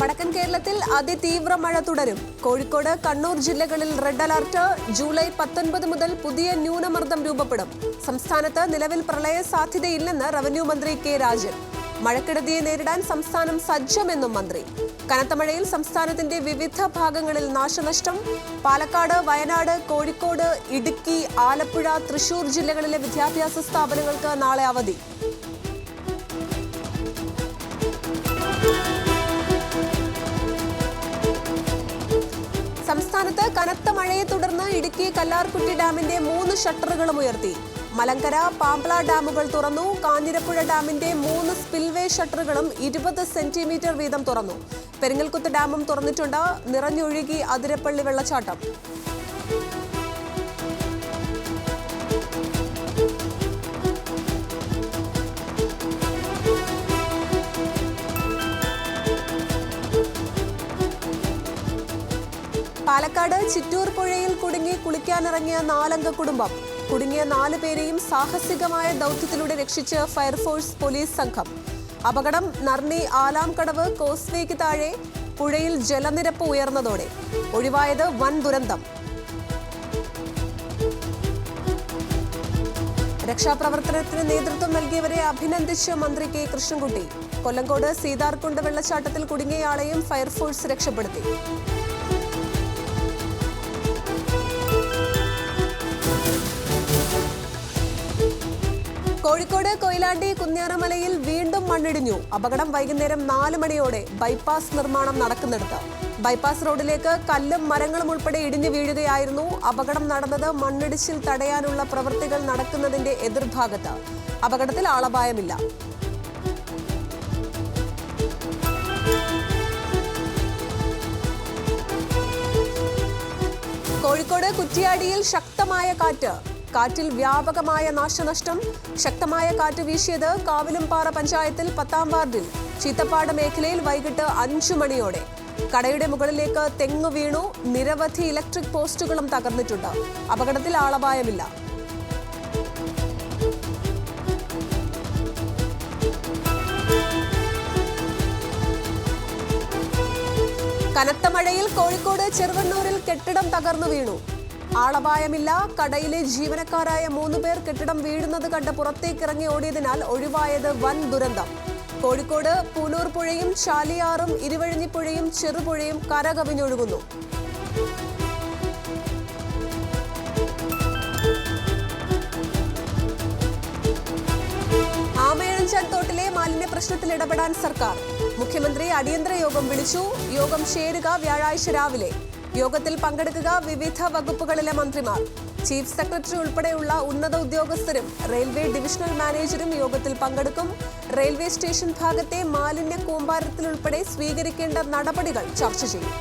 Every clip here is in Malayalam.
വടക്കൻ കേരളത്തിൽ അതിതീവ്ര മഴ തുടരും. കോഴിക്കോട് കണ്ണൂർ ജില്ലകളിൽ റെഡ് അലർട്ട് ജൂലൈ പത്തൊൻപത് മുതൽ പുതിയ ന്യൂനമർദ്ദം രൂപപ്പെടും. സംസ്ഥാനത്ത് നിലവിൽ പ്രളയ സാധ്യതയില്ലെന്ന് റവന്യൂ മന്ത്രി കെ രാജൻ. മഴക്കെടുതിയെ നേരിടാൻ സംസ്ഥാനം സജ്ജമെന്നും മന്ത്രി. കനത്ത മഴയിൽ സംസ്ഥാനത്തിന്റെ വിവിധ ഭാഗങ്ങളിൽ നാശനഷ്ടം. പാലക്കാട് വയനാട് കോഴിക്കോട് ഇടുക്കി ആലപ്പുഴ തൃശൂർ ജില്ലകളിലെ വിദ്യാഭ്യാസ സ്ഥാപനങ്ങൾക്ക് നാളെ അവധി. സംസ്ഥാനത്ത് കനത്ത മഴയെ തുടർന്ന് ഇടുക്കി കല്ലാർകുട്ടി ഡാമിന്റെ മൂന്ന് ഷട്ടറുകളും ഉയർത്തി. മലങ്കര പാമ്പ്ള ഡാമുകൾ തുറന്നു. കാഞ്ഞിരപ്പുഴ ഡാമിന്റെ മൂന്ന് സ്പിൽവേ ഷട്ടറുകളും ഇരുപത് സെന്റിമീറ്റർ വീതം തുറന്നു. പെരിങ്ങൽകുത്ത് ഡാമും തുറന്നിട്ടുണ്ട്. നിറഞ്ഞൊഴുകി അതിരപ്പള്ളി വെള്ളച്ചാട്ടം. പാലക്കാട് ചിറ്റൂർ പുഴയിൽ കുടുങ്ങി കുളിക്കാനിറങ്ങിയ നാലംഗ കുടുംബം. കുടുങ്ങിയ നാലു പേരെയും സാഹസികമായ ദൗത്യത്തിലൂടെ രക്ഷിച്ച് ഫയർഫോഴ്സ് പോലീസ് സംഘം. അപകടം നർണി ആലാംകടവ് കോസ്വേക്ക് താഴെ പുഴയിൽ ജലനിരപ്പ് ഉയർന്നതോടെ. ഒഴിവായത് വൻ ദുരന്തം. രക്ഷാപ്രവർത്തനത്തിന് നേതൃത്വം നൽകിയവരെ അഭിനന്ദിച്ച് മന്ത്രി കെ കൃഷ്ണൻകുട്ടി. കൊല്ലങ്കോട് സീതാർകുണ്ട് വെള്ളച്ചാട്ടത്തിൽ കുടുങ്ങിയയാളെയും ഫയർഫോഴ്സ് രക്ഷപ്പെടുത്തി. കോഴിക്കോട് കൊയിലാണ്ടി കുഞ്ഞാറമലയിൽ വീണ്ടും മണ്ണിടിഞ്ഞു. അപകടം വൈകുന്നേരം നാല് മണിയോടെ ബൈപ്പാസ് നിർമ്മാണം നടക്കുന്നിടത്ത്. ബൈപ്പാസ് റോഡിലേക്ക് കല്ലും മരങ്ങളും ഉൾപ്പെടെ ഇടിഞ്ഞു വീഴുകയായിരുന്നു. അപകടം നടന്നത് മണ്ണിടിച്ചിൽ തടയാനുള്ള പ്രവൃത്തികൾ നടക്കുന്നതിന്റെ എതിർഭാഗത്ത്. അപകടത്തിൽ ആളപായമില്ല. കോഴിക്കോട് കുറ്റിയാടിയിൽ ശക്തമായ കാറ്റ്. കാറ്റിൽ വ്യാപകമായ നാശനഷ്ടം. ശക്തമായ കാറ്റ് വീശിയത് കാവിലുംപാറ പഞ്ചായത്തിൽ പത്താം വാർഡിൽ. ചീത്തപ്പാട് മേഖലയിൽ വൈകിട്ട് അഞ്ചു മണിയോടെ. കടയുടെ മുകളിലേക്ക് തെങ്ങ് വീണു. നിരവധി ഇലക്ട്രിക് പോസ്റ്റുകളും തകർന്നിട്ടുണ്ട്. അപകടത്തിൽ ആളപായമില്ല. കനത്ത മഴയിൽ കോഴിക്കോട് ചെറുവണ്ണൂരിൽ കെട്ടിടം തകർന്നു വീണു. ആളപായമില്ല. കടയിലെ ജീവനക്കാരായ മൂന്ന് പേർ കെട്ടിടം വീഴുന്നത് കണ്ട് പുറത്തേക്കിറങ്ങി ഓടിയതിനാൽ ഒഴിവായത് വൻ ദുരന്തം. കോഴിക്കോട് പൂനൂർ പുഴയും ചാലിയാറും ഇരുവഴിഞ്ഞിപ്പുഴയും ചെറുപുഴയും കരകവിഞ്ഞൊഴുകുന്നു. ആമയഴഞ്ചാൻ തോട്ടിലെ മാലിന്യ പ്രശ്നത്തിൽ ഇടപെടാൻ സർക്കാർ. മുഖ്യമന്ത്രി അടിയന്തര യോഗം വിളിച്ചു. യോഗം ചേരുക വ്യാഴാഴ്ച രാവിലെ. യോഗത്തിൽ പങ്കെടുക്കുക വിവിധ വകുപ്പുകളിലെ മന്ത്രിമാർ. ചീഫ് സെക്രട്ടറി ഉൾപ്പെടെയുള്ള ഉന്നത ഉദ്യോഗസ്ഥരും റെയിൽവേ ഡിവിഷണൽ മാനേജരും യോഗത്തിൽ പങ്കെടുക്കും. റെയിൽവേ സ്റ്റേഷൻ ഭാഗത്തെ മാലിന്യ കൂമ്പാരത്തിലുൾപ്പെടെ സ്വീകരിക്കേണ്ട നടപടികൾ ചർച്ച ചെയ്യും.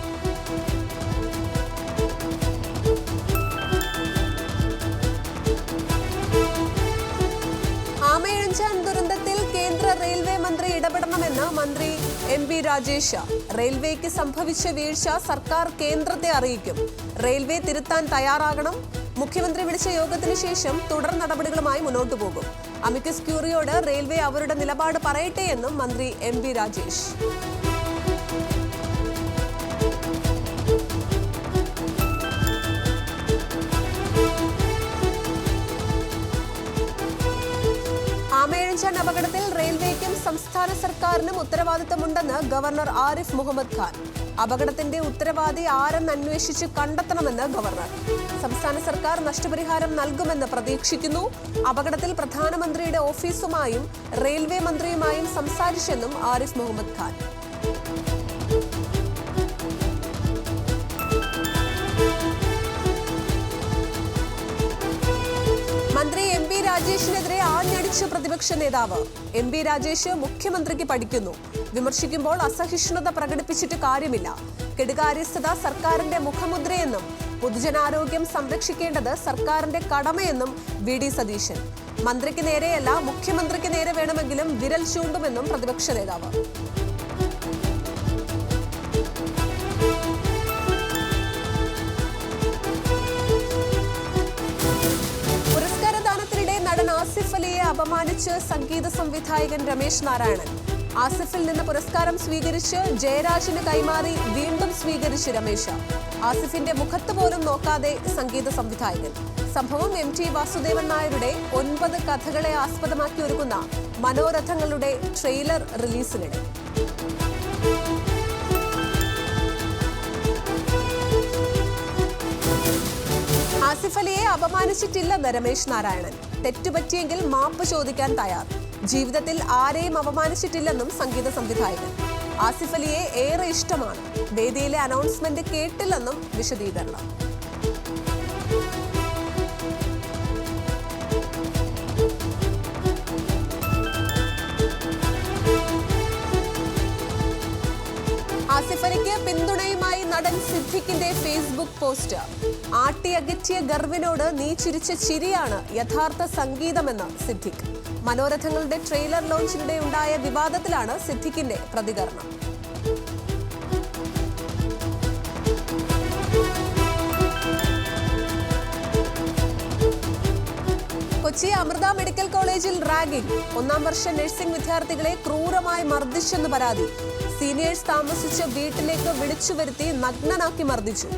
ആമയഴഞ്ചാൻ ദുരന്തത്തിൽ കേന്ദ്ര റെയിൽവേ മന്ത്രി ഇടപെടണമെന്ന് മന്ത്രി എം വി രാജേഷ്. റെയിൽവേക്ക് സംഭവിച്ച വീഴ്ച സർക്കാർ കേന്ദ്രത്തെ അറിയിക്കും. റെയിൽവേ തിരുത്താൻ തയ്യാറാകണം. മുഖ്യമന്ത്രി വിളിച്ച യോഗത്തിന് ശേഷം തുടർ നടപടികളുമായി മുന്നോട്ടു പോകും. അമിക്കസ് ക്യൂറിയോട് റെയിൽവേ അവരുടെ നിലപാട് പറയട്ടെ എന്നും മന്ത്രി എം വി രാജേഷ്. ആമയഴഞ്ചാൻ അപകടത്തിൽ സംസ്ഥാന സർക്കാരിനും ഉത്തരവാദിത്തമുണ്ടെന്ന് ഗവർണർ ആരിഫ് മുഹമ്മദ് ഖാൻ. അപകടത്തിന്റെ ഉത്തരവാദി ആരെന്ന് അന്വേഷിച്ച് കണ്ടെത്തണമെന്ന് ഗവർണർ. സംസ്ഥാന സർക്കാർ നഷ്ടപരിഹാരം നൽകുമെന്ന് പ്രതീക്ഷിക്കുന്നു. അപകടത്തിൽ പ്രധാനമന്ത്രിയുടെ ഓഫീസുമായും റെയിൽവേ മന്ത്രിയുമായും സംസാരിച്ചെന്നും ആരിഫ് മുഹമ്മദ് ഖാൻ. മന്ത്രി എം പി രാജേഷിനെതിരെ ആഞ്ഞടിച്ച് പ്രതിപക്ഷ നേതാവ്. എം പി രാജേഷ് മുഖ്യമന്ത്രിക്ക് പഠിക്കുന്നു. വിമർശിക്കുമ്പോൾ അസഹിഷ്ണുത പ്രകടിപ്പിച്ചിട്ട് കാര്യമില്ല. കെടുകാര്യസ്ഥത സർക്കാരിന്റെ മുഖമുദ്രയെന്നും പൊതുജനാരോഗ്യം സംരക്ഷിക്കേണ്ടത് സർക്കാരിന്റെ കടമയെന്നും വി ഡി സതീശൻ. മന്ത്രിക്ക് നേരെയല്ല മുഖ്യമന്ത്രിക്ക് നേരെ വേണമെങ്കിലും വിരൽ ചൂണ്ടുമെന്നും പ്രതിപക്ഷ നേതാവ്. അപമാനിച്ച് സംഗീത സംവിധായകൻ രമേശ് നാരായണൻ. ആസിഫിൽ നിന്ന് പുരസ്കാരം സ്വീകരിച്ച് ജയരാജിന് കൈമാറി വീണ്ടും സ്വീകരിച്ച് രമേശ്. ആസിഫിന്റെ മുഖത്ത് പോലും നോക്കാതെ സംഗീത സംവിധായകൻ. സംഭവം എം ടി വാസുദേവൻ നായരുടെ ഒൻപത് കഥകളെ ആസ്പദമാക്കി ഒരുക്കുന്ന മനോരഥങ്ങളുടെ ട്രെയിലർ റിലീസിനിടെ. അലിയെ അപമാനിച്ചിട്ടില്ലെന്ന് രമേശ് നാരായണൻ. തെറ്റുപറ്റിയെങ്കിൽ മാപ്പ് ചോദിക്കാൻ തയ്യാർ. ജീവിതത്തിൽ ആരെയും അപമാനിച്ചിട്ടില്ലെന്നും സംഗീത സംവിധായകൻ. ആസിഫ് അലിയെ ഏറെ ഇഷ്ടമാണ്. വേദിയിലെ അനൗൺസ്മെന്റ് കേട്ടില്ലെന്നും വിശദീകരണം. ആസിഫ് അലിക്ക് പിന്തുണയുമായി നടൻ സിദ്ദിഖിന്റെ ഫേസ്ബുക്ക് പോസ്റ്റ്. ആട്ടിയകറ്റിയ ഗർവിനോട് നീ ചിരിച്ച ചിരിയാണ് യഥാർത്ഥ സംഗീതമെന്ന് സിദ്ദിഖ്. മനോരഥങ്ങളുടെ ട്രെയിലർ ലോഞ്ചിനിടെ ഉണ്ടായ വിവാദത്തിലാണ് സിദ്ദിഖിന്റെ പ്രതികരണം. കൊച്ചി അമൃത മെഡിക്കൽ കോളേജിൽ റാഗിംഗ്. ഒന്നാം വർഷ നഴ്സിംഗ് വിദ്യാർത്ഥികളെ ക്രൂരമായി മർദ്ദിച്ചെന്ന് പരാതി. സീനിയേഴ്സ് താമസിച്ച വീട്ടിലേക്ക് വിളിച്ചു വരുത്തി നഗ്നനാക്കി മർദ്ദിച്ചു.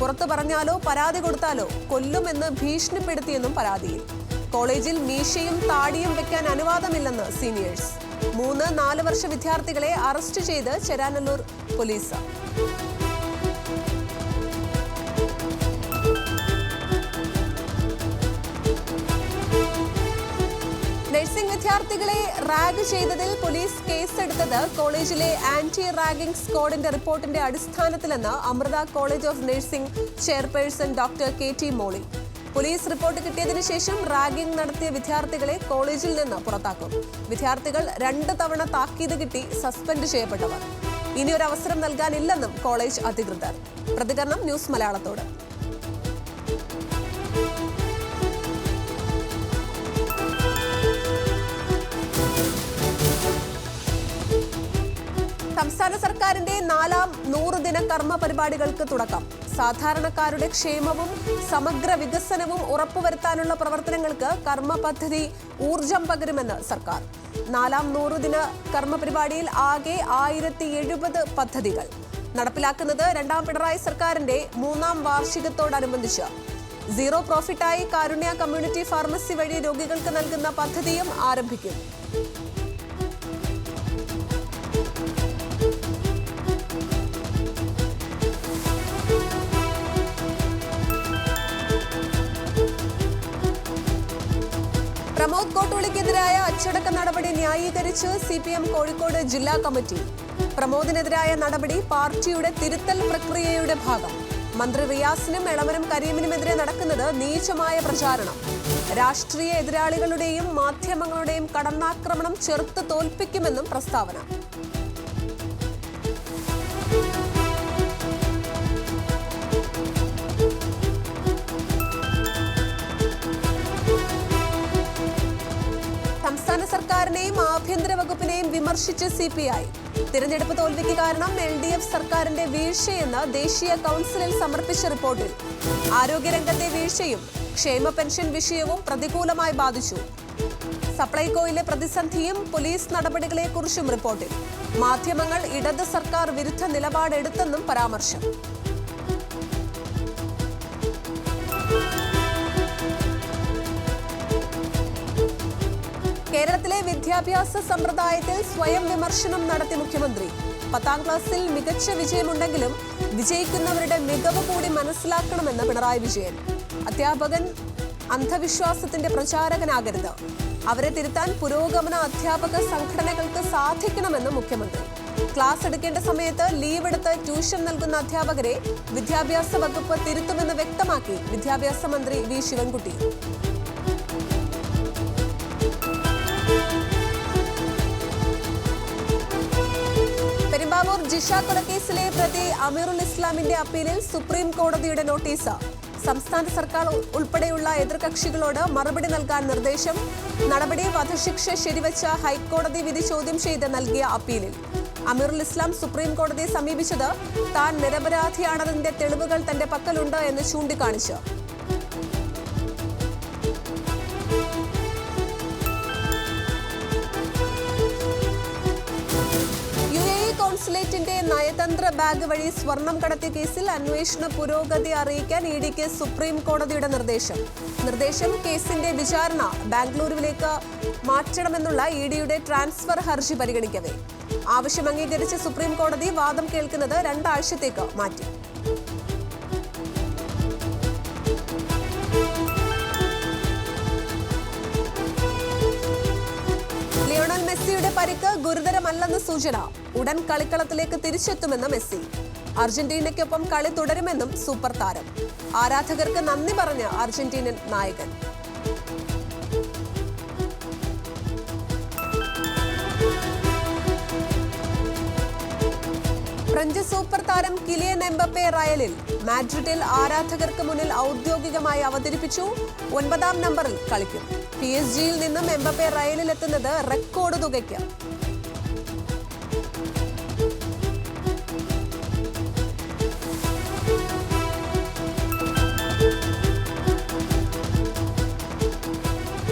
പുറത്തു പറഞ്ഞാലോ പരാതി കൊടുത്താലോ കൊല്ലുമെന്ന് ഭീഷണിപ്പെടുത്തിയെന്നും പരാതിയിൽ. കോളേജിൽ മീശയും താടിയും വെക്കാൻ അനുവാദമില്ലെന്ന് സീനിയേഴ്സ്. മൂന്ന് നാല് വർഷ വിദ്യാർത്ഥികളെ അറസ്റ്റ് ചെയ്ത് ചെരാനല്ലൂർ പോലീസ്. വിദ്യാർത്ഥികളെ റാഗ് ചെയ്തതിൽ പോലീസ് കേസെടുത്തത് കോളേജിലെ ആന്റി റാഗിംഗ് സ്ക്വാഡിന്റെ റിപ്പോർട്ടിന്റെ അടിസ്ഥാനത്തിലെന്ന് Amrita college of nursing chairperson doctor K T Molly. Police report കിട്ടിയതിനു ശേഷം റാഗിംഗ് നടത്തിയ വിദ്യാർത്ഥികളെ കോളേജിൽ നിന്ന് പുറത്താക്കും. വിദ്യാർത്ഥികൾ രണ്ട് തവണ താക്കീത് കിട്ടി സസ്പെൻഡ് ചെയ്യപ്പെട്ടവർ. ഇനി ഒരു അവസരം നൽകാനില്ലെന്നും കോളേജ് അധികൃതർ. പ്രതികരണം ന്യൂസ് മലയാളത്തോട്. സംസ്ഥാന സർക്കാരിന്റെ നാലാം നൂറ് ദിന കർമ്മ പരിപാടികൾക്ക് തുടക്കം. സാധാരണക്കാരുടെ ക്ഷേമവും സമഗ്ര വികസനവും ഉറപ്പുവരുത്താനുള്ള പ്രവർത്തനങ്ങൾക്ക് കർമ്മ പദ്ധതി ഊർജം പകരുമെന്ന് സർക്കാർ. നാലാം നൂറ് ദിന കർമ്മ പരിപാടിയിൽ ആകെ ആയിരത്തി എഴുപത് പദ്ധതികൾ. നടപ്പിലാക്കുന്നത് രണ്ടാം പിണറായി സർക്കാരിന്റെ മൂന്നാം വാർഷികത്തോടനുബന്ധിച്ച്. സീറോ പ്രോഫിറ്റായി കാരുണ്യ കമ്മ്യൂണിറ്റി ഫാർമസി വഴി രോഗികൾക്ക് നൽകുന്ന പദ്ധതിയും ആരംഭിക്കും. ന്യായീകരിച്ച് സി പി എം കോഴിക്കോട് ജില്ലാ കമ്മിറ്റി. പ്രമോദിനെതിരായ നടപടി പാർട്ടിയുടെ തിരുത്തൽ പ്രക്രിയയുടെ ഭാഗം. മന്ത്രി റിയാസിനും എളമരം കരീമിനുമെതിരെ നടക്കുന്നത് നീചമായ പ്രചാരണം. രാഷ്ട്രീയ എതിരാളികളുടെയും മാധ്യമങ്ങളുടെയും കടന്നാക്രമണം ചെറുത്ത് തോൽപ്പിക്കുമെന്നും പ്രസ്താവന. സർക്കാരിനെയും ആഭ്യന്തര വകുപ്പിനെയും വിമർശിച്ച് സി പി ഐ. തിരഞ്ഞെടുപ്പ് തോൽവിക്ക് കാരണം എൽ ഡി എഫ് സർക്കാരിന്റെ വീഴ്ചയെന്ന് ദേശീയ കൗൺസിലിൽ സമർപ്പിച്ച റിപ്പോർട്ടിൽ. ആരോഗ്യരംഗത്തെ വീഴ്ചയും ക്ഷേമ പെൻഷൻ വിഷയവും പ്രതികൂലമായി ബാധിച്ചു. സപ്ലൈകോയിലെ പ്രതിസന്ധിയും പോലീസ് നടപടികളെക്കുറിച്ചും റിപ്പോർട്ടിൽ. മാധ്യമങ്ങൾ ഇടത് സർക്കാർ വിരുദ്ധ നിലപാടെടുത്തെന്നും പരാമർശം. കേരളത്തിലെ വിദ്യാഭ്യാസ സമ്പ്രദായത്തിൽ സ്വയം വിമർശനം നടത്തി മുഖ്യമന്ത്രി. പത്താം ക്ലാസ്സിൽ മികച്ച വിജയമുണ്ടെങ്കിലും വിജയിക്കുന്നവരുടെ മികവ് കൂടി മനസ്സിലാക്കണമെന്ന് പിണറായി വിജയൻ. അധ്യാപകൻ അന്ധവിശ്വാസത്തിന്റെ പ്രചാരകനാകരുത്. അവരെ തിരുത്താൻ പുരോഗമന അധ്യാപക സംഘടനകൾക്ക് സാധിക്കണമെന്ന് മുഖ്യമന്ത്രി. ക്ലാസ് എടുക്കേണ്ട സമയത്ത് ലീവ് എടുത്ത് ട്യൂഷൻ നൽകുന്ന അധ്യാപകരെ വിദ്യാഭ്യാസ വകുപ്പ് തിരുത്തുമെന്ന് വ്യക്തമാക്കി വിദ്യാഭ്യാസ മന്ത്രി വി. ശിവൻകുട്ടി. ജിഷ കൊലക്കേസിലെ പ്രതി അമീറുൽ ഇസ്ലാമിന്റെ അപ്പീലിൽ സുപ്രീം കോടതിയുടെ നോട്ടീസ്. സംസ്ഥാന സർക്കാർ ഉൾപ്പെടെയുള്ള എതിർകക്ഷികളോട് മറുപടി നൽകാൻ നിർദ്ദേശം. നടപടി വധശിക്ഷ ശരിവച്ച ഹൈക്കോടതി വിധി ചോദ്യം ചെയ്ത് നൽകിയ അപ്പീലിൽ. അമീറുൽ ഇസ്ലാം സുപ്രീം കോടതിയെ സമീപിച്ചത് താൻ നിരപരാധിയാണെന്നതിന്റെ തെളിവുകൾ തന്റെ പക്കലുണ്ട് എന്ന് ചൂണ്ടിക്കാണിച്ചു. കോൺസുലേറ്റിന്റെ നയതന്ത്ര ബാഗ് വഴി സ്വർണം കടത്തിയ കേസിൽ അന്വേഷണ പുരോഗതി അറിയിക്കാൻ ഇ ഡിക്ക് സുപ്രീം കോടതിയുടെ നിർദ്ദേശം. നിർദ്ദേശം കേസിന്റെ വിചാരണ ബാംഗ്ലൂരുവിലേക്ക് മാറ്റണമെന്നുള്ള ഇ ഡിയുടെ ട്രാൻസ്ഫർ ഹർജി പരിഗണിക്കവേ. ആവശ്യം അംഗീകരിച്ച് സുപ്രീം കോടതി വാദം കേൾക്കുന്നത് രണ്ടാഴ്ചത്തേക്ക് മാറ്റി. മെസ്സിയുടെ പരിക്ക് ഗുരുതരമല്ലെന്ന് സൂചന ഉടൻ കളിക്കളത്തിലേക്ക് തിരിച്ചെത്തുമെന്ന് മെസ്സി. അർജന്റീനയ്ക്കൊപ്പം കളി തുടരുമെന്നും സൂപ്പർ താരം. ആരാധകർക്ക് നന്ദി പറഞ്ഞ് അർജന്റീനൻ നായകൻ. ഫ്രഞ്ച് സൂപ്പർ താരം കിലിയൻ എംബപ്പെ റയലിൽ മാഡ്രിഡിൽ ആരാധകർക്ക് മുന്നിൽ ഔദ്യോഗികമായി അവതരിപ്പിച്ചു. ഒൻപതാം നമ്പറിൽ കളിക്കും. പി എസ് ജിയിൽ നിന്നും എംബപ്പെ റയലിലെത്തുന്നത് റെക്കോർഡ് തുകയ്ക്ക്.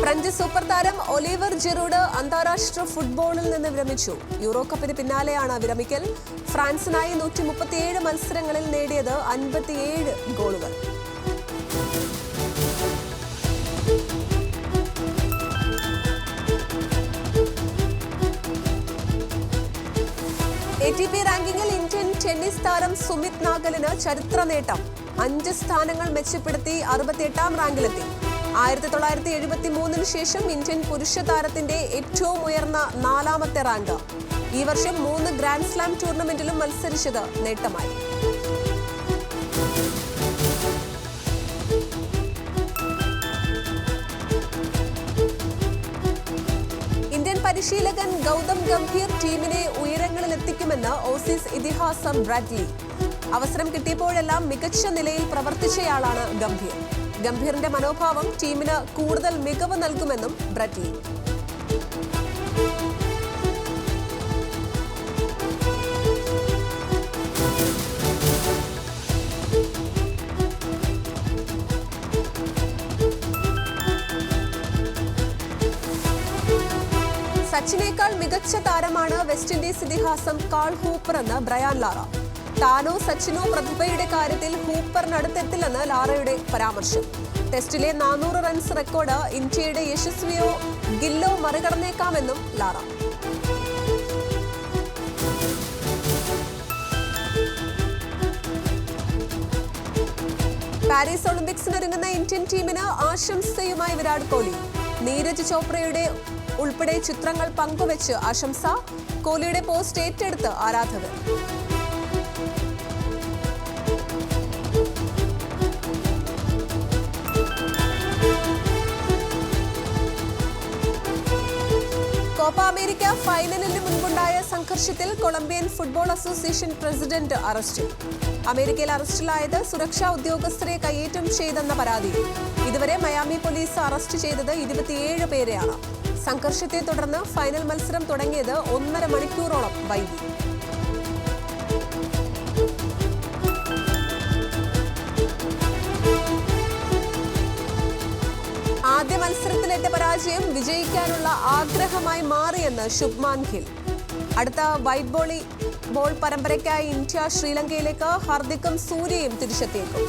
ഫ്രഞ്ച് സൂപ്പർ താരം ഒലിവർ ജിറൂഡ് അന്താരാഷ്ട്ര ഫുട്ബോളിൽ നിന്ന് വിരമിച്ചു. യൂറോ കപ്പിന് പിന്നാലെയാണ് വിരമിക്കൽ. ഫ്രാൻസിനായി നൂറ്റി മുപ്പത്തിയേഴ് മത്സരങ്ങളിൽ നേടിയത് അൻപത്തിയേഴ് ഗോളുകൾ. എ ടി പി റാങ്കിങ്ങിൽ ഇന്ത്യൻ ടെന്നീസ് താരം സുമിത് നാഗലിന് ചരിത്ര നേട്ടം അഞ്ച് സ്ഥാനങ്ങൾ മെച്ചപ്പെടുത്തി അറുപത്തിയെട്ടാം റാങ്കിലെത്തി. ആയിരത്തി തൊള്ളായിരത്തി എഴുപത്തി മൂന്നിന് ശേഷം ഇന്ത്യൻ പുരുഷ താരത്തിന്റെ ഏറ്റവും ഉയർന്ന നാലാമത്തെ റാങ്ക്. ഈ വർഷം മൂന്ന് ഗ്രാൻഡ് സ്ലാം ടൂർണമെന്റിലും മത്സരിച്ചത് നേട്ടമായി. ഇന്ത്യൻ പരിശീലകൻ ഗൗതം ഗംഭീർ ടീമിനെ ഉയരങ്ങളിലെത്തിക്കുമെന്ന് ഓസീസ് ഇതിഹാസം ബ്രാഡ്ലി. അവസരം കിട്ടിയപ്പോഴെല്ലാം മികച്ച നിലയിൽ പ്രവർത്തിച്ചയാളാണ് ഗംഭീർ. ഗംഭീറിന്റെ മനോഭാവം ടീമിന് കൂടുതൽ മികവ് നൽകുമെന്നും ബ്രറ്റി സച്ചിനേക്കാൾ മികച്ച താരമാണ് വെസ്റ്റ് ഇൻഡീസ് ഇതിഹാസം കാൾ ഹൂപ്പർ എന്ന് ബ്രയാൻ ലാറ. താനോ സച്ചിനോ പ്രതിഭയുടെ കാര്യത്തിൽ ഹൂപ്പറിനടുത്തെത്തില്ലെന്ന് ലാറയുടെ പരാമർശം. ടെസ്റ്റിലെ നാനൂറ് റൺസ് റെക്കോർഡ് ഇന്ത്യയുടെ യശസ്വിയോ ഗില്ലോ മറികടന്നേക്കാമെന്നും ലാറ. പാരീസ് ഒളിമ്പിക്സിനൊരുങ്ങുന്ന ഇന്ത്യൻ ടീമിന് ആശംസയുമായി വിരാട് കോഹ്ലി. നീരജ് ചോപ്രയുടെ ഉൾപ്പെടെ ചിത്രങ്ങൾ പങ്കുവച്ച് ആശംസ കോഹ്ലിയുടെ പോസ്റ്റ് ഏറ്റെടുത്ത് ആരാധകർ. കോപ്പ അമേരിക്ക ഫൈനലിന് മുൻപുണ്ടായ സംഘർഷത്തിൽ കൊളംബിയൻ ഫുട്ബോൾ അസോസിയേഷൻ പ്രസിഡന്റ് അറസ്റ്റിൽ അമേരിക്കയിൽ അറസ്റ്റിലായത് സുരക്ഷാ ഉദ്യോഗസ്ഥരെ കയ്യേറ്റം ചെയ്തെന്ന പരാതി. ഇതുവരെ മയാമി പോലീസ് അറസ്റ്റ് ചെയ്തത് ഇരുപത്തിയേഴ് പേരെയാണ്. സംഘർഷത്തെ തുടർന്ന് ഫൈനൽ മത്സരം തുടങ്ങിയത് ഒന്നര മണിക്കൂറോളം വൈകി. ആദ്യ മത്സരത്തിലേറ്റ പരാജയം വിജയിക്കാനുള്ള ആഗ്രഹമായി മാറിയെന്ന് ശുഭ്മാൻ ഖിൽ. അടുത്ത വൈറ്റ് ബോളി ബോൾ പരമ്പരയ്ക്കായി ഇന്ത്യ ശ്രീലങ്കയിലേക്ക് ഹർദിക്കും സൂര്യയും തിരിച്ചെത്തിയേക്കും.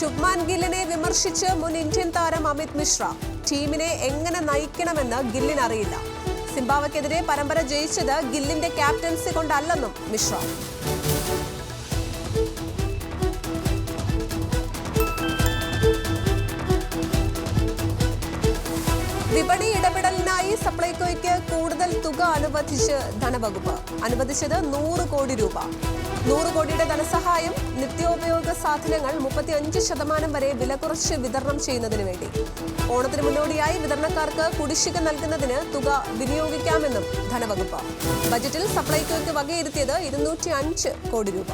ശുഭ്മാൻ ഗില്ലിനെ വിമർശിച്ച് മുൻ ഇന്ത്യൻ താരം അമിത് മിശ്ര. ടീമിനെ എങ്ങനെ നയിക്കണമെന്ന് ഗില്ലിന് അറിയില്ല സിംബാവയ്ക്കെതിരെ പരമ്പര ജയിച്ചത് ഗില്ലിന്റെ ക്യാപ്റ്റൻസി കൊണ്ടല്ലെന്നും മിശ്ര. അനുവദിച്ച് ധനവകുപ്പ്. അനുവദിച്ചത് നൂറ് കോടി രൂപ. നൂറ് കോടിയുടെ ധനസഹായം നിത്യോപയോഗ സാധനങ്ങൾ മുപ്പത്തി അഞ്ച് ശതമാനം വരെ വില കുറച്ച് വിതരണം ചെയ്യുന്നതിന് വേണ്ടി. ഓണത്തിന് മുന്നോടിയായി വിതരണക്കാർക്ക് കുടിശ്ശിക നൽകുന്നതിന് തുക വിനിയോഗിക്കാമെന്നും ധനവകുപ്പ്. ബജറ്റിൽ സപ്ലൈകോയ്ക്ക് വകയിരുത്തിയത് ഇരുന്നൂറ്റി അഞ്ച് കോടി രൂപ.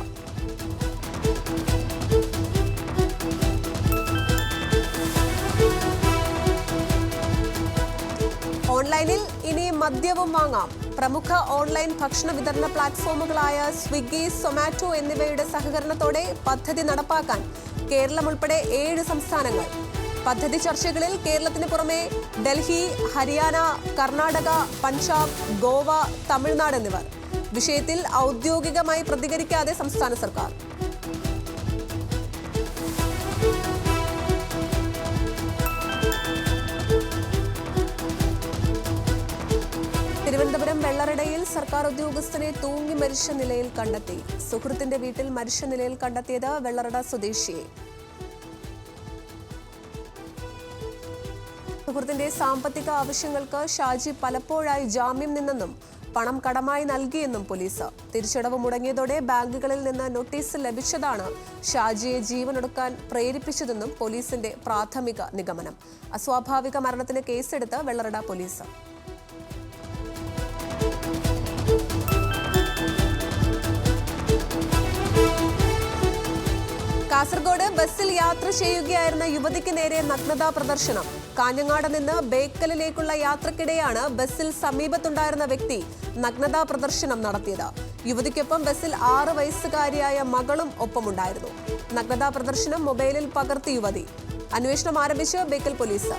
ഓൺലൈനിൽ ഇനി മദ്യവും വാങ്ങാം. പ്രമുഖ ഓൺലൈൻ ഭക്ഷണ വിതരണ പ്ലാറ്റ്ഫോമുകളായ സ്വിഗ്ഗി സൊമാറ്റോ എന്നിവയുടെ സഹകരണത്തോടെ പദ്ധതി നടപ്പാക്കാൻ കേരളം ഉൾപ്പെടെ ഏഴ് സംസ്ഥാനങ്ങൾ. പദ്ധതി ചർച്ചകളിൽ കേരളത്തിന് പുറമെ ഡൽഹി ഹരിയാന കർണാടക പഞ്ചാബ് ഗോവ തമിഴ്നാട് എന്നിവർ. വിഷയത്തിൽ ഔദ്യോഗികമായി പ്രതികരിക്കാതെ സംസ്ഥാന സർക്കാർ. തിരുവനന്തപുരം വെള്ളറടയിൽ സർക്കാർ ഉദ്യോഗസ്ഥനെ തൂങ്ങി മരിച്ച നിലയിൽ കണ്ടെത്തി. സുഹൃത്തിന്റെ വീട്ടിൽ മരിച്ച നിലയിൽ കണ്ടെത്തിയത് വെള്ളറട സ്വദേശിയെ സുഹൃത്തിന്റെ സാമ്പത്തിക ആവശ്യങ്ങൾക്ക് ഷാജി പലപ്പോഴായി ജാമ്യം നിന്നെന്നും പണം കടമായി നൽകിയെന്നും പോലീസ്. തിരിച്ചടവ് മുടങ്ങിയതോടെ ബാങ്കുകളിൽ നിന്ന് നോട്ടീസ് ലഭിച്ചതാണ് ഷാജിയെ ജീവനൊടുക്കാൻ പ്രേരിപ്പിച്ചതെന്നും പോലീസിന്റെ പ്രാഥമിക നിഗമനം. അസ്വാഭാവിക മരണത്തിന് കേസെടുത്ത് വെള്ളറട പോലീസ്. കാസർഗോഡ് ബസ്സിൽ യാത്ര ചെയ്യുകയായിരുന്ന യുവതിക്ക് നേരെ നഗ്നതാ പ്രദർശനം. കാഞ്ഞങ്ങാട് നിന്ന് ബേക്കലിലേക്കുള്ള യാത്രക്കിടെയാണ് ബസ്സിൽ സമീപത്തുണ്ടായിരുന്ന വ്യക്തി നഗ്നതാ പ്രദർശനം നടത്തിയത്. യുവതിക്കൊപ്പം ബസ്സിൽ ആറ് വയസ്സുകാരിയായ മകളും ഒപ്പമുണ്ടായിരുന്നു. നഗ്നതാ പ്രദർശനം മൊബൈലിൽ പകർത്തി യുവതി. അന്വേഷണം ആരംഭിച്ച് ബേക്കൽ പോലീസ്.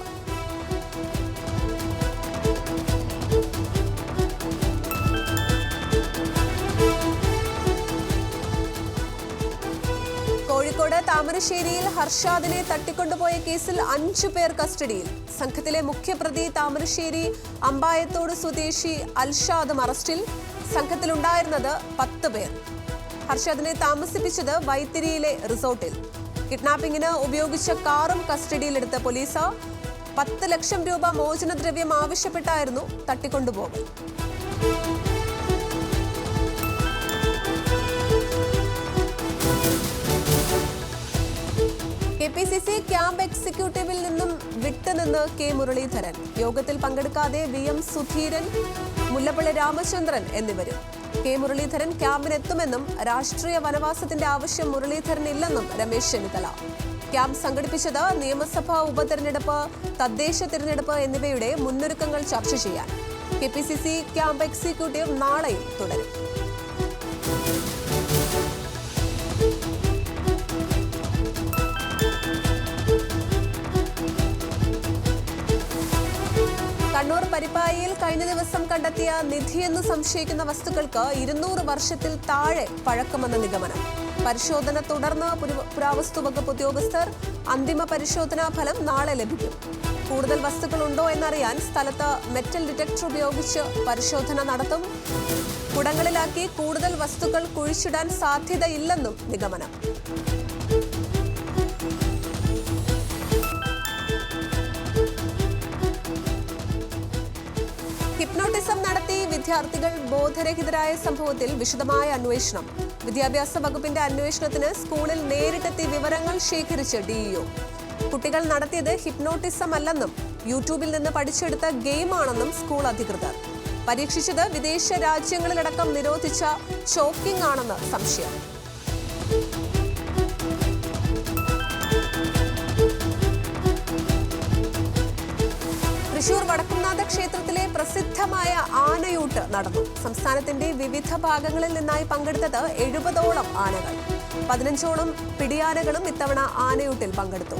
കോഴിക്കോട് താമരശ്ശേരിയിൽ ഹർഷാദിനെ തട്ടിക്കൊണ്ടുപോയ കേസിൽ അഞ്ചു പേർ കസ്റ്റഡിയിൽ. സംഘത്തിലെ മുഖ്യപ്രതി താമരശ്ശേരി അമ്പായത്തോട് സ്വദേശി അൽഷാദും അറസ്റ്റിൽ. സംഘത്തിലുണ്ടായിരുന്നത് പത്ത് പേർ. ഹർഷാദിനെ താമസിപ്പിച്ചത് വൈത്തിരിയിലെ റിസോർട്ടിൽ. കിഡ്നാപ്പിംഗിന് ഉപയോഗിച്ച കാറും കസ്റ്റഡിയിലെടുത്ത പോലീസ്. പത്ത് ലക്ഷം രൂപ മോചനദ്രവ്യം ആവശ്യപ്പെട്ടായിരുന്നു തട്ടിക്കൊണ്ടുപോകൽ. പി സി സി ക്യാമ്പ് എക്സിക്യൂട്ടീവിൽ നിന്നും വിട്ടുനിന്ന് കെ മുരളീധരൻ. യോഗത്തിൽ പങ്കെടുക്കാതെ വി എം സുധീരൻ മുല്ലപ്പള്ളി രാമചന്ദ്രൻ എന്നിവരും. കെ മുരളീധരൻ ക്യാമ്പിനെത്തുമെന്നും രാഷ്ട്രീയ വനവാസത്തിന്റെ ആവശ്യം മുരളീധരനില്ലെന്നും രമേശ് ചെന്നിത്തല. ക്യാമ്പ് സംഘടിപ്പിച്ചത് നിയമസഭാ ഉപതെരഞ്ഞെടുപ്പ് തദ്ദേശ തിരഞ്ഞെടുപ്പ് എന്നിവയുടെ മുന്നൊരുക്കങ്ങൾ ചർച്ച ചെയ്യാൻ. K P C C camp executive നാളെയും തുടരും. പരിപ്പായിയിൽ കഴിഞ്ഞ ദിവസം കണ്ടെത്തിയ നിധിയെന്ന് സംശയിക്കുന്ന വസ്തുക്കൾക്ക് ഇരുന്നൂറ് വർഷത്തിൽ താഴെ പഴക്കമെന്ന നിഗമനം. പരിശോധന തുടർന്ന് പുരാവസ്തു വകുപ്പ് ഉദ്യോഗസ്ഥർ അന്തിമ പരിശോധനാ ഫലം നാളെ ലഭിക്കും. കൂടുതൽ വസ്തുക്കൾ ഉണ്ടോ എന്നറിയാൻ സ്ഥലത്ത് മെറ്റൽ ഡിറ്റക്ടർ ഉപയോഗിച്ച് പരിശോധന നടത്തും. കുടങ്ങളിലാക്കി കൂടുതൽ വസ്തുക്കൾ കുഴിച്ചിടാൻ സാധ്യതയില്ലെന്നും നിഗമനം. ഹിപ്നോട്ടിസം നടത്തി വിദ്യാർത്ഥികൾ ബോധരഹിതരായ സംഭവത്തിൽ വിശദമായ അന്വേഷണം. വിദ്യാഭ്യാസ വകുപ്പിന്റെ അന്വേഷണത്തിന് സ്കൂളിൽ നേരിട്ടെത്തി വിവരങ്ങൾ ശേഖരിച്ച് ഡിഇഒ. കുട്ടികൾ നടത്തിയത് ഹിപ്നോട്ടിസം അല്ലെന്നും യൂട്യൂബിൽ നിന്ന് പഠിച്ചെടുത്ത ഗെയിമാണെന്നും സ്കൂൾ അധികൃതർ. പരീക്ഷിച്ചത് വിദേശ രാജ്യങ്ങളിലടക്കം നിരോധിച്ച ചോക്കിംഗ് ആണെന്ന് സംശയം. തൃശൂർ വടക്കുംനാഥ ക്ഷേത്രത്തിലെ പ്രസിദ്ധമായ ആനയൂട്ട് നടന്നു. സംസ്ഥാനത്തിന്റെ വിവിധ ഭാഗങ്ങളിൽ നിന്നായി പങ്കെടുത്തത് എഴുപതോളം ആനകൾ. പതിനഞ്ചോളം പിടിയാനകളും ഇത്തവണ ആനയൂട്ടിൽ പങ്കെടുത്തു.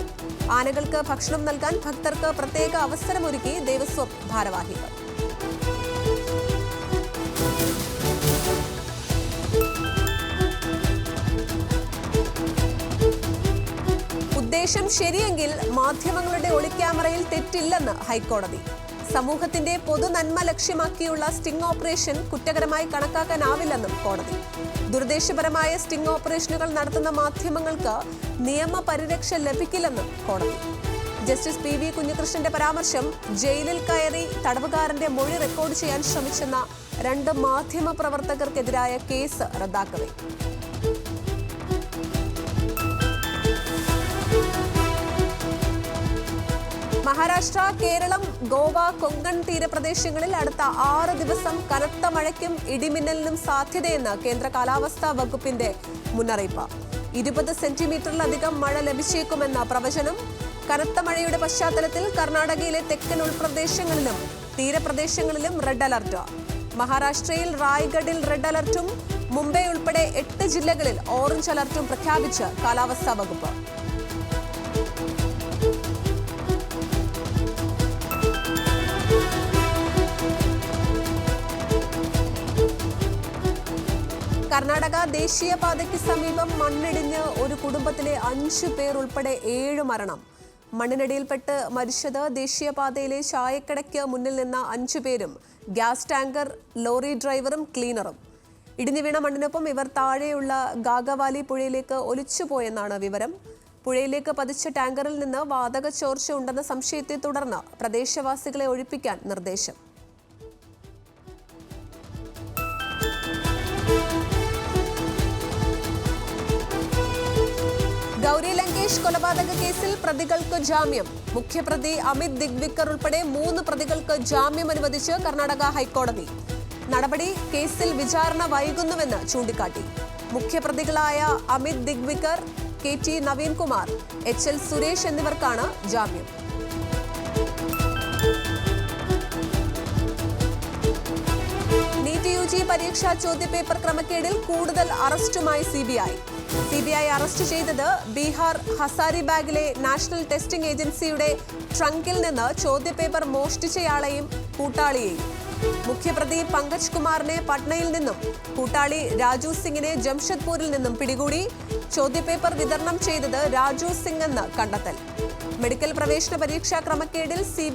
ആനകൾക്ക് ഭക്ഷണം നൽകാൻ ഭക്തർക്ക് പ്രത്യേക അവസരമൊരുക്കി ദേവസ്വം ഭാരവാഹികൾ. ഉദ്ദേശം ശരിയെങ്കിൽ മാധ്യമങ്ങളുടെ ഒളിക്യാമറയിൽ തെറ്റില്ലെന്ന് ഹൈക്കോടതി. സമൂഹത്തിന്റെ പൊതു നന്മ ലക്ഷ്യമാക്കിയുള്ള സ്റ്റിംഗ് ഓപ്പറേഷൻ കുറ്റകരമായി കണക്കാക്കാനാവില്ലെന്നും കോടതി. ദുരുദ്ദേശപരമായ സ്റ്റിംഗ് ഓപ്പറേഷനുകൾ നടത്തുന്ന മാധ്യമങ്ങൾക്ക് നിയമപരിരക്ഷ ലഭിക്കില്ലെന്നും കോടതി. ജസ്റ്റിസ് പി വി കുഞ്ഞികൃഷ്ണന്റെ പരാമർശം ജയിലിൽ കയറി തടവുകാരന്റെ മൊഴി റെക്കോർഡ് ചെയ്യാൻ ശ്രമിച്ചെന്ന രണ്ട് മാധ്യമ പ്രവർത്തകർക്കെതിരായ കേസ് റദ്ദാക്കവേ. മഹാരാഷ്ട്ര കേരളം ഗോവ കൊങ്കൺ തീരപ്രദേശങ്ങളിൽ അടുത്ത ആറ് ദിവസം കനത്ത മഴയ്ക്കും ഇടിമിന്നലിനും സാധ്യതയെന്ന് കേന്ദ്ര കാലാവസ്ഥാ വകുപ്പിന്റെ മുന്നറിയിപ്പ്. ഇരുപത് സെന്റിമീറ്ററിലധികം മഴ ലഭിച്ചേക്കുമെന്ന പ്രവചനം. കനത്ത മഴയുടെ പശ്ചാത്തലത്തിൽ കർണാടകയിലെ തെക്കൻ ഉൾപ്രദേശങ്ങളിലും തീരപ്രദേശങ്ങളിലും റെഡ് അലർട്ട്. മഹാരാഷ്ട്രയിൽ റായ്ഗഡിൽ റെഡ് അലർട്ടും മുംബൈ ഉൾപ്പെടെ എട്ട് ജില്ലകളിൽ ഓറഞ്ച് അലർട്ടും പ്രഖ്യാപിച്ച് കാലാവസ്ഥാ വകുപ്പ്. കർണാടക ദേശീയപാതയ്ക്ക് സമീപം മണ്ണിടിഞ്ഞ് ഒരു കുടുംബത്തിലെ അഞ്ചു പേർ ഉൾപ്പെടെ ഏഴ് മരണം. മണ്ണിനടിയിൽപ്പെട്ട് മരിച്ചത് ദേശീയപാതയിലെ ചായക്കടയ്ക്ക് മുന്നിൽ നിന്ന അഞ്ചു പേരും ഗ്യാസ് ടാങ്കർ ലോറി ഡ്രൈവറും ക്ലീനറും. ഇടിഞ്ഞു വീണ മണ്ണിനൊപ്പം ഇവർ താഴെയുള്ള ഗാഗവാലി പുഴയിലേക്ക് ഒലിച്ചുപോയെന്നാണ് വിവരം. പുഴയിലേക്ക് പതിച്ച ടാങ്കറിൽ നിന്ന് വാതക ചോർച്ച ഉണ്ടെന്ന സംശയത്തെ തുടർന്ന് പ്രദേശവാസികളെ ഒഴിപ്പിക്കാൻ നിർദ്ദേശം. ലങ്കേഷ് കൊലപാതക കേസിൽ പ്രതികൾക്ക് ജാമ്യം. മുഖ്യപ്രതി അമിത് ദിഗ്വിക്കർ ഉൾപ്പെടെ മൂന്ന് പ്രതികൾക്ക് ജാമ്യം അനുവദിച്ച് കർണാടക ഹൈക്കോടതി. നടപടി കേസിൽ വിചാരണ വൈകുന്നുവെന്ന് ചൂണ്ടിക്കാട്ടി. മുഖ്യപ്രതികളായ Amit Digwekar K T Naveenkumar H L Suresh എന്നിവർക്കാണ് ജാമ്യം. നീറ്റ് യു ജി പരീക്ഷാ ചോദ്യപേപ്പർ ക്രമക്കേടിൽ കൂടുതൽ അറസ്റ്റുമായി CBI C B I arrest ചെയ്തത് ബീഹാർ ഹസാരിബാഗിലെ നാഷണൽ ടെസ്റ്റിംഗ് ഏജൻസിയുടെ ട്രങ്കിൽ നിന്ന് ചോദ്യപേപ്പർ മോഷ്ടിച്ചയാളെയും കൂട്ടാളിയെയും. മുഖ്യപ്രതി പങ്കജ് കുമാറിനെ പട്നയിൽ നിന്നും കൂട്ടാളി രാജു സിംഗിനെ ജംഷഡ്പൂരിൽ നിന്നും പിടികൂടി. ചോദ്യപേപ്പർ വിതരണം ചെയ്തത് രാജു സിംഗ് എന്ന് കണ്ടെത്തൽ. മെഡിക്കൽ പ്രവേശന പരീക്ഷാ ക്രമക്കേടിൽ സി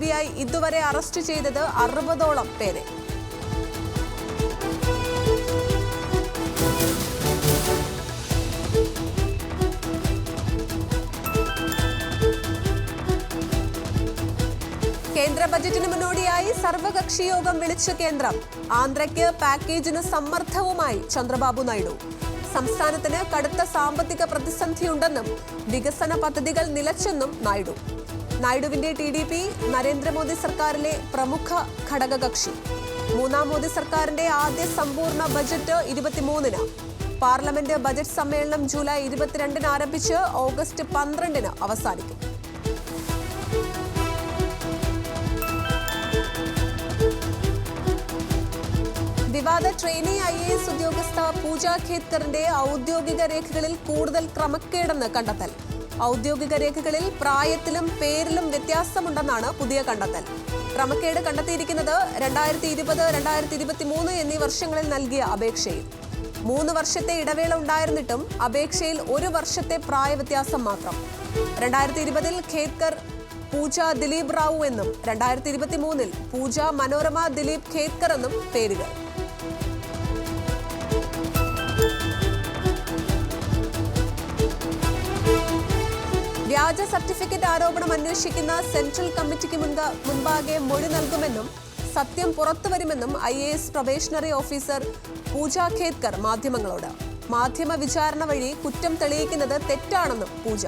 ഇതുവരെ അറസ്റ്റ് ചെയ്തത് അറുപതോളം പേരെ. കേന്ദ്ര ബജറ്റിന് മുന്നോടിയായി സർവകക്ഷി യോഗം വിളിച്ചു കേന്ദ്രം. ആന്ധ്രയ്ക്ക് പാക്കേജിന് സമ്മർദ്ദവുമായി ചന്ദ്രബാബു നായിഡു. സംസ്ഥാനത്തിന് കടുത്ത സാമ്പത്തിക പ്രതിസന്ധിയുണ്ടെന്നും വികസന പദ്ധതികൾ നിലച്ചെന്നും നായിഡു. നായിഡുവിന്റെ ടി ഡി പി നരേന്ദ്രമോദി സർക്കാരിലെ പ്രമുഖ ഘടകകക്ഷി. മൂന്നാം മോദി സർക്കാരിന്റെ ആദ്യ സമ്പൂർണ ബജറ്റ് ഇരുപത്തിമൂന്നിന്. പാർലമെന്റ് ബജറ്റ് സമ്മേളനം ജൂലൈ ഇരുപത്തിരണ്ടിന് ആരംഭിച്ച് ഓഗസ്റ്റ് പന്ത്രണ്ടിന് അവസാനിക്കും. വിവാദ ട്രെയിനി ഐ എ എസ് ഉദ്യോഗസ്ഥ പൂജ ഖേത്കറിന്റെ ഔദ്യോഗിക രേഖകളിൽ കൂടുതൽ ക്രമക്കേടെന്ന് കണ്ടെത്തൽ. ഔദ്യോഗിക രേഖകളിൽ പ്രായത്തിലും പേരിലും വ്യത്യാസമുണ്ടെന്നാണ് പുതിയ കണ്ടെത്തൽ. ക്രമക്കേട് കണ്ടെത്തിയിരിക്കുന്നത് രണ്ടായിരത്തി ഇരുപത് രണ്ടായിരത്തി ഇരുപത്തി മൂന്ന് എന്നീ വർഷങ്ങളിൽ നൽകിയ അപേക്ഷയിൽ. മൂന്ന് വർഷത്തെ ഇടവേള ഉണ്ടായിരുന്നിട്ടും അപേക്ഷയിൽ ഒരു വർഷത്തെ പ്രായവ്യത്യാസം മാത്രം. രണ്ടായിരത്തി ഇരുപതിൽ ഖേത്കർ പൂജ ദിലീപ് റാവു എന്നും രണ്ടായിരത്തി ഇരുപത്തി മൂന്നിൽ പൂജ മനോരമ ദിലീപ് ഖേത്കർ എന്നും പേരുകൾ. വ്യാജ സർട്ടിഫിക്കറ്റ് ആരോപണം അന്വേഷിക്കുന്ന സെൻട്രൽ കമ്മിറ്റിക്ക് മുൻപ് മുൻപാകെ മൊഴി നൽകുമെന്നും സത്യം പുറത്തുവരുമെന്നും I A S probationary officer Pooja Khedkar മാധ്യമങ്ങളോട്. മാധ്യമ വിചാരണ വഴി കുറ്റം തെളിയിക്കുന്നത് തെറ്റാണെന്നും പൂജ.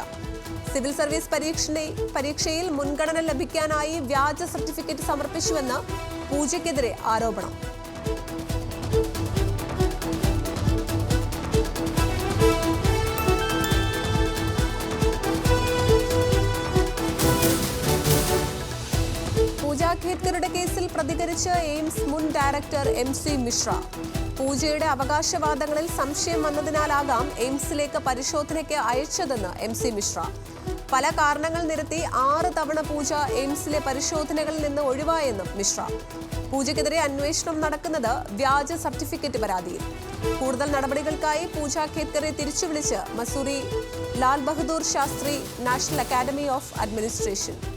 സിവിൽ സർവീസ് പരീക്ഷണ പരീക്ഷയിൽ മുൻഗണന ലഭിക്കാനായി വ്യാജ സർട്ടിഫിക്കറ്റ് സമർപ്പിച്ചുവെന്ന് പൂജയ്ക്കെതിരെ ആരോപണം. പൂജ കേസിൽ പ്രതികരിച്ച് എയിംസ് മുൻ ഡയറക്ടർ എം സി മിശ്ര. പൂജയുടെ അവകാശവാദങ്ങളിൽ സംശയം വന്നതിനാലാകാം എയിംസിലേക്ക് പരിശോധനയ്ക്ക് അയച്ചതെന്ന് എം സി മിശ്ര. പല കാരണങ്ങൾ നിരത്തി ആറ് തവണ പൂജ എയിംസിലെ പരിശോധനകളിൽ നിന്ന് ഒഴിവായെന്നും മിശ്ര. പൂജയ്ക്കെതിരെ അന്വേഷണം നടക്കുന്നത് വ്യാജ സർട്ടിഫിക്കറ്റ് പരാതിയിൽ. കൂടുതൽ നടപടികൾക്കായി പൂജ ഖേത്തറെ തിരിച്ചുവിളിച്ച് Mussoorie Lal Bahadur Shastri national academy of administration.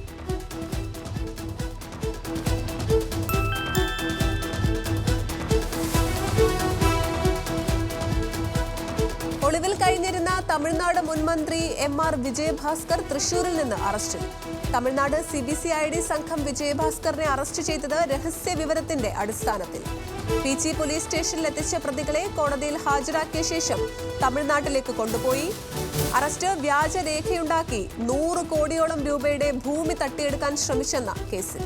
Tamil Nadu മുൻ മന്ത്രി എം ആർ വിജയഭാസ്കർ തൃശൂരിൽ നിന്ന് അറസ്റ്റിൽ Tamil Nadu C B C I D സംഘം വിജയഭാസ്കറിനെ അറസ്റ്റ് ചെയ്തത് രഹസ്യ വിവരത്തിന്റെ അടിസ്ഥാനത്തിൽ. പീച്ചി പോലീസ് സ്റ്റേഷനിൽ എത്തിച്ച പ്രതികളെ കോടതിയിൽ ഹാജരാക്കിയ ശേഷം തമിഴ്നാട്ടിലേക്ക് കൊണ്ടുപോയി. അറസ്റ്റ് വ്യാജരേഖയുണ്ടാക്കി നൂറ് കോടിയോളം രൂപയുടെ ഭൂമി തട്ടിയെടുക്കാൻ ശ്രമിച്ചെന്ന കേസിൽ.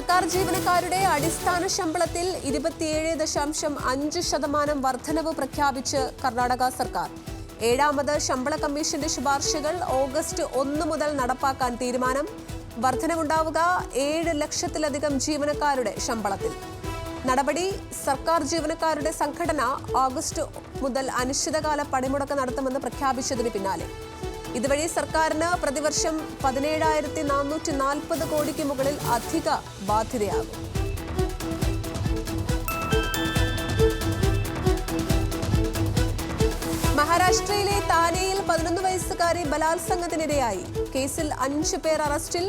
സർക്കാർ ജീവനക്കാരുടെ അടിസ്ഥാന ശമ്പളത്തിൽ ഇരുപത്തിയേഴ് ദശാംശം അഞ്ച് ശതമാനം വർധനവ് പ്രഖ്യാപിച്ച് കർണാടക സർക്കാർ. ഏഴാമത് ശമ്പള കമ്മീഷന്റെ ശുപാർശകൾ ഓഗസ്റ്റ് ഒന്ന് മുതൽ നടപ്പാക്കാൻ തീരുമാനം. വർധനവുണ്ടാവുക ഏഴ് ലക്ഷത്തിലധികം ജീവനക്കാരുടെ ശമ്പളത്തിൽ. നടപടി സർക്കാർ ജീവനക്കാരുടെ സംഘടന ഓഗസ്റ്റ് മുതൽ അനിശ്ചിതകാല പണിമുടക്ക് നടത്തുമെന്ന് പ്രഖ്യാപിച്ചതിന് പിന്നാലെ. ഇതുവഴി സർക്കാരിന് പ്രതിവർഷം പതിനേഴായിരത്തി നാനൂറ്റി നാൽപ്പത് കോടിക്ക് മുകളിൽ അധിക ബാധ്യതയാകും. മഹാരാഷ്ട്രയിലെ താനെയിൽ പതിനൊന്ന് വയസ്സുകാരി ബലാത്സംഗത്തിനിരയായി. കേസിൽ അഞ്ചു പേർ അറസ്റ്റിൽ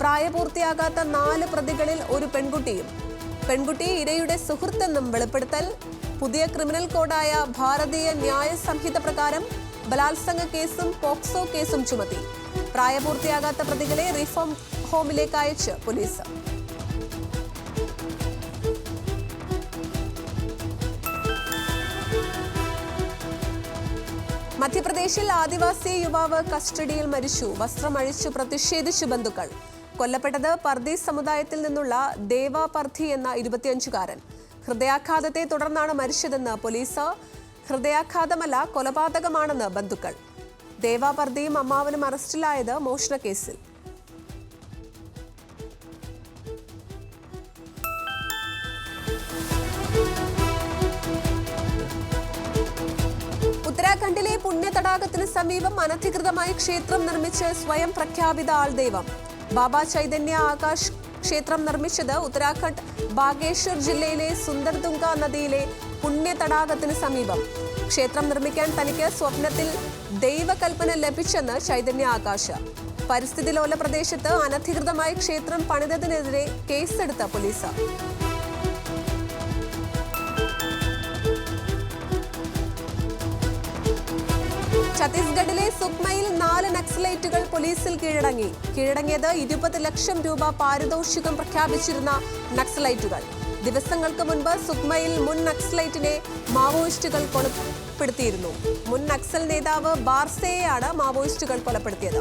പ്രായപൂർത്തിയാകാത്ത നാല് പ്രതികളിൽ ഒരു പെൺകുട്ടിയും. പെൺകുട്ടി ഇരയുടെ സുഹൃത്തെന്നും വെളിപ്പെടുത്തൽ. പുതിയ ക്രിമിനൽ കോഡായ ഭാരതീയ ന്യായ സംഹിത പ്രകാരം ബലാത്സംഗ കേസും പോക്സോ കേസും ചുമത്തി. പ്രായപൂർത്തിയാകാത്ത പ്രതികളെ റീഫോം ഹോമിലേക്ക് അയച്ച് പോലീസ്. മധ്യപ്രദേശിൽ ആദിവാസി യുവാവ് കസ്റ്റഡിയിൽ മരിച്ചു. വസ്ത്രമഴിച്ചു പ്രതിഷേധിച്ചു ബന്ധുക്കൾ. കൊല്ലപ്പെട്ടത് പർദീസ് സമുദായത്തിൽ നിന്നുള്ള ദേവ പർധി എന്ന ഇരുപത്തിയഞ്ചുകാരൻ. ഹൃദയാഘാതത്തെ തുടർന്നാണ് മരിച്ചതെന്ന് പോലീസ് ഹൃദയാഘാതമല്ല കൊലപാതകമാണെന്ന് ബന്ധുക്കൾ. ദേവാപർദ്ദയും അമ്മാവനും അറസ്റ്റിലായത് മോഷണക്കേസിൽ ഉത്തരാഖണ്ഡിലെ പുണ്യതടാകത്തിന് സമീപം അനധികൃതമായി ക്ഷേത്രം നിർമ്മിച്ച് സ്വയം പ്രഖ്യാപിത ആൾദൈവം. ബാബ ചൈതന്യ ആകാശ് ക്ഷേത്രം നിർമ്മിച്ചത് ഉത്തരാഖണ്ഡ് ബാഗേശ്വർ ജില്ലയിലെ സുന്ദർദുംഗ നദിയിലെ പുണ്യതടാകത്തിന് സമീപം. ക്ഷേത്രം നിർമ്മിക്കാൻ തനിക്ക് സ്വപ്നത്തിൽ ദൈവകൽപ്പന ലഭിച്ചെന്ന് ചൈതന്യ ആകാശ്. പരിസ്ഥിതി ലോല പ്രദേശത്ത് അനധികൃതമായി ക്ഷേത്രം പണിതതിനെതിരെ കേസെടുത്ത പോലീസ്. ഛത്തീസ്ഗഡിലെ നാല് നക്സലൈറ്റുകൾ പോലീസിൽ കീഴടങ്ങി. കീഴടങ്ങിയത് ഇരുപത് ലക്ഷം രൂപ പാരിതോഷികം പ്രഖ്യാപിച്ചിരുന്ന നക്സലൈറ്റുകൾ. ദിവസങ്ങൾക്ക് മുൻപ് സുക്മയിൽ മുൻ നക്സലൈറ്റിനെ മാവോയിസ്റ്റുകൾ കൊലപ്പെടുത്തിയിരുന്നു. മുൻ നക്സൽ നേതാവ് ബാർസയെയാണ് മാവോയിസ്റ്റുകൾ കൊലപ്പെടുത്തിയത്.